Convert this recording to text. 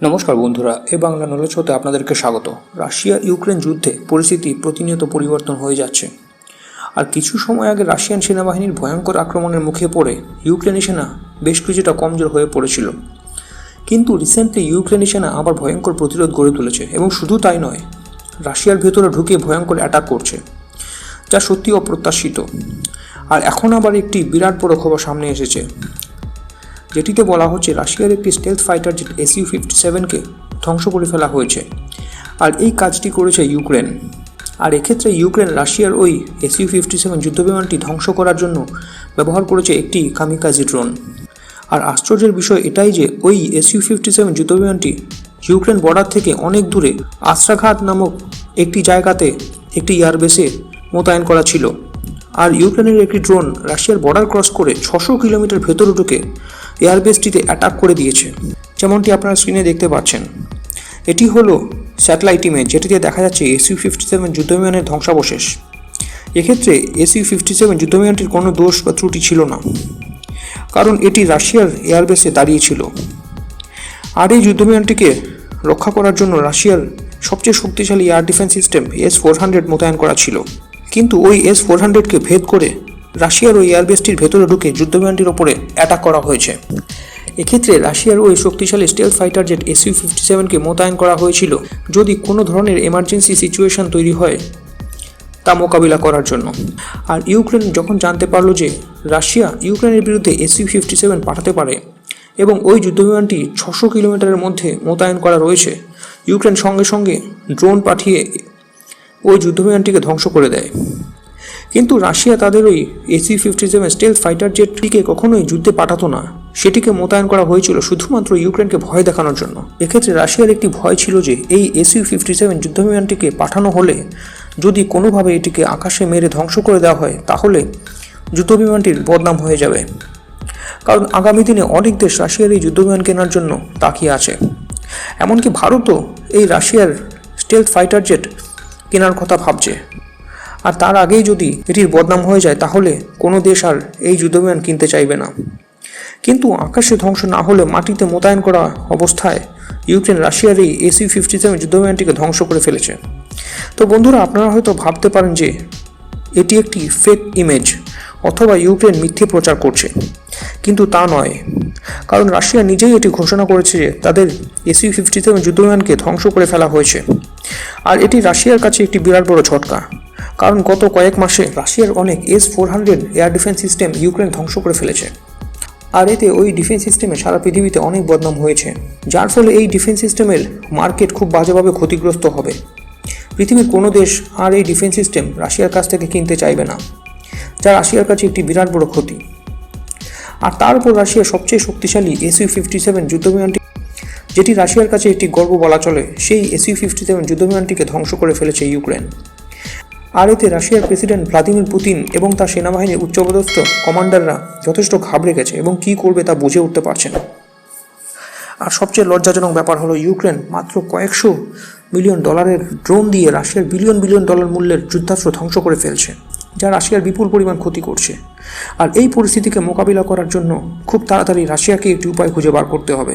নমস্কার বন্ধুরা, এ বাংলা নলেজ হতে আপনাদেরকে স্বাগত। রাশিয়া ইউক্রেন যুদ্ধে পরিস্থিতি প্রতিনিয়ত পরিবর্তন হয়ে যাচ্ছে। আর কিছু সময় আগে রাশিয়ান সেনাবাহিনীর ভয়ঙ্কর আক্রমণের মুখে পড়ে ইউক্রেনি সেনা বেশ কিছুটা কমজোর হয়ে পড়েছিল। কিন্তু রিসেন্টলি ইউক্রেনি সেনা আবার ভয়ঙ্কর প্রতিরোধ গড়ে তুলেছে এবং শুধু তাই নয়, রাশিয়ার ভেতরে ঢুকে ভয়ঙ্কর অ্যাটাক করছে, যা সত্যি অপ্রত্যাশিত। আর এখন আবার একটি বিরাট বড় খবর সামনে এসেছে। যেটিতে বলা হচ্ছে রাশিয়ার একটি stealth fighter jet SU fifty সেভেনকে ধ্বংস করে ফেলা হয়েছে। আর এই কাজটি করেছে ইউক্রেন। আর এক্ষেত্রে ইউক্রেন রাশিয়ার ওই এসইউ ফিফটি সেভেন যুদ্ধবিমানটি ধ্বংস করার জন্য ব্যবহার করেছে একটি কামিকাজি ড্রোন আর আশ্চর্যের বিষয় এটাই যে ওই এসইউ ফিফটি সেভেন যুদ্ধবিমানটি ইউক্রেন বর্ডার থেকে অনেক দূরে আশ্রাঘাত নামক একটি জায়গাতে একটি এয়ারবেসে মোতায়েন করা ছিল। আর ইউক্রেনের একটি ড্রোন রাশিয়ার বর্ডার ক্রস করে ছশো কিলোমিটার ভেতরে ঢুকে এয়ারবেসটিতে অ্যাটাক করে দিয়েছে। যেমনটি আপনারা স্ক্রিনে দেখতে পাচ্ছেন। এটি হলো স্যাটেলাইট ইমেজ যেটিতে দেখা যাচ্ছে এসইউ ফিফটি সেভেন যুদ্ধবিমানের ধ্বংসাবশেষ। এক্ষেত্রে এসইউ ফিফটি সেভেন যুদ্ধবিমানটির কোনো দোষ বা ত্রুটি ছিল না, কারণ এটি রাশিয়ার এয়ারবেসে দাঁড়িয়েছিল আর এই যুদ্ধবিমানটিকে রক্ষা করার জন্য রাশিয়ার সবচেয়ে শক্তিশালী air defence system S four hundred মোতায়েন করা ছিল। কিন্তু ওই এস ফোর হান্ড্রেডকে ভেদ করে রাশিয়ার ওই এয়ারবেসটির ভেতরে ঢুকে যুদ্ধবিমানটির ওপরে অ্যাটাক করা হয়েছে। এক্ষেত্রে রাশিয়ার ওই শক্তিশালী stealth fighter jet SU fifty সেভেনকে মোতায়েন করা হয়েছিল যদি কোনো ধরনের এমার্জেন্সি সিচুয়েশন তৈরি হয় তা মোকাবিলা করার জন্য। আর ইউক্রেন যখন জানতে পারল যে রাশিয়া ইউক্রেনের বিরুদ্ধে এসইউ ফিফটি সেভেন পাঠাতে পারে এবং ওই যুদ্ধবিমানটি ছশো কিলোমিটারের মধ্যে মোতায়েন করা রয়েছে, ইউক্রেন সঙ্গে সঙ্গে ড্রোন পাঠিয়ে ওই যুদ্ধবিমানটিকে ধ্বংস করে দেয়। কিন্তু রাশিয়া তাদের ওই SU fifty seven stealth fighter জেটটিকে কখনোই যুদ্ধে পাঠাতো না। সেটিকে মোতায়েন করা হয়েছিল শুধুমাত্র ইউক্রেনকে ভয় দেখানোর জন্য। এক্ষেত্রে রাশিয়ার একটি ভয় ছিল যে এই এসইউ ফিফটি সেভেন যুদ্ধবিমানটিকে পাঠানো হলে যদি কোনোভাবে এটিকে আকাশে মেরে ধ্বংস করে দেওয়া হয়, তাহলে যুদ্ধবিমানটির বদনাম হয়ে যাবে। কারণ আগামী দিনে অনেক দেশ রাশিয়ার এই যুদ্ধবিমান কেনার জন্য তাকিয়ে আছে। এমনকি ভারতও এই রাশিয়ার স্টেলথ ফাইটার জেট কেনার কথা ভাবছে। আর তার আগেই যদি এটির বদনাম হয়ে যায়, তাহলে কোনো দেশ আর এই যুদ্ধবিমান কিনতে চাইবে না। কিন্তু আকাশে ধ্বংস না হলে মাটিতে মোতায়েন করা অবস্থায় ইউক্রেন রাশিয়ার এই এসি ফিফটি সেভেন যুদ্ধবিমানটিকে ধ্বংস করে ফেলেছে। তো বন্ধুরা, আপনারা হয়তো ভাবতে পারেন যে এটি একটি ফেক ইমেজ অথবা ইউক্রেন মিথ্যে প্রচার করছে। কিন্তু তা নয়। কারণ রাশিয়া নিজেই এটি ঘোষণা করেছে যে তাদের এসি ফিফটি সেভেন যুদ্ধবিমানকে ধ্বংস করে ফেলা হয়েছে। আর এটি রাশিয়ার কাছে একটি বিরাট বড় ঝটকা। কারণ গত কয়েক মাসে রাশিয়ার অনেক S four hundred air defence system Ukraine ধ্বংস করে ফেলেছে। আর এতে ওই ডিফেন্স সিস্টেমে সারা পৃথিবীতে অনেক বদনাম হয়েছে। যার ফলে এই ডিফেন্স সিস্টেমের মার্কেট খুব বাজেভাবে ক্ষতিগ্রস্ত হবে। পৃথিবীর কোনো দেশ আর এই ডিফেন্স সিস্টেম রাশিয়ার কাছ থেকে কিনতে চাইবে না, যা রাশিয়ার কাছে একটি বিরাট বড় ক্ষতি। আর তার উপর রাশিয়ার সবচেয়ে শক্তিশালী এসইউ ফিফটি সেভেন যুদ্ধবিমানটি যেটি রাশিয়ার কাছে একটি গর্ব বলা চলে, সেই এসইউ ফিফটি সেভেন যুদ্ধবিমানটিকে ধ্বংস করে ফেলেছে ইউক্রেন। আর এতে রাশিয়ার প্রেসিডেন্ট ভ্লাদিমির পুতিন এবং তার সেনাবাহিনীর উচ্চপদস্থ কমান্ডাররা যথেষ্ট ঘাবড়ে গেছে এবং কী করবে তা বুঝে উঠতে পারছে না। আর সবচেয়ে লজ্জাজনক ব্যাপার হলো ইউক্রেন মাত্র কয়েকশো মিলিয়ন ডলারের ড্রোন দিয়ে রাশিয়ার বিলিয়ন বিলিয়ন ডলার মূল্যের যুদ্ধাস্ত্র ধ্বংস করে ফেলছে, যা রাশিয়ার বিপুল পরিমাণ ক্ষতি করছে। আর এই পরিস্থিতিকে মোকাবিলা করার জন্য খুব তাড়াতাড়ি রাশিয়াকে একটি উপায় খুঁজে বার করতে হবে।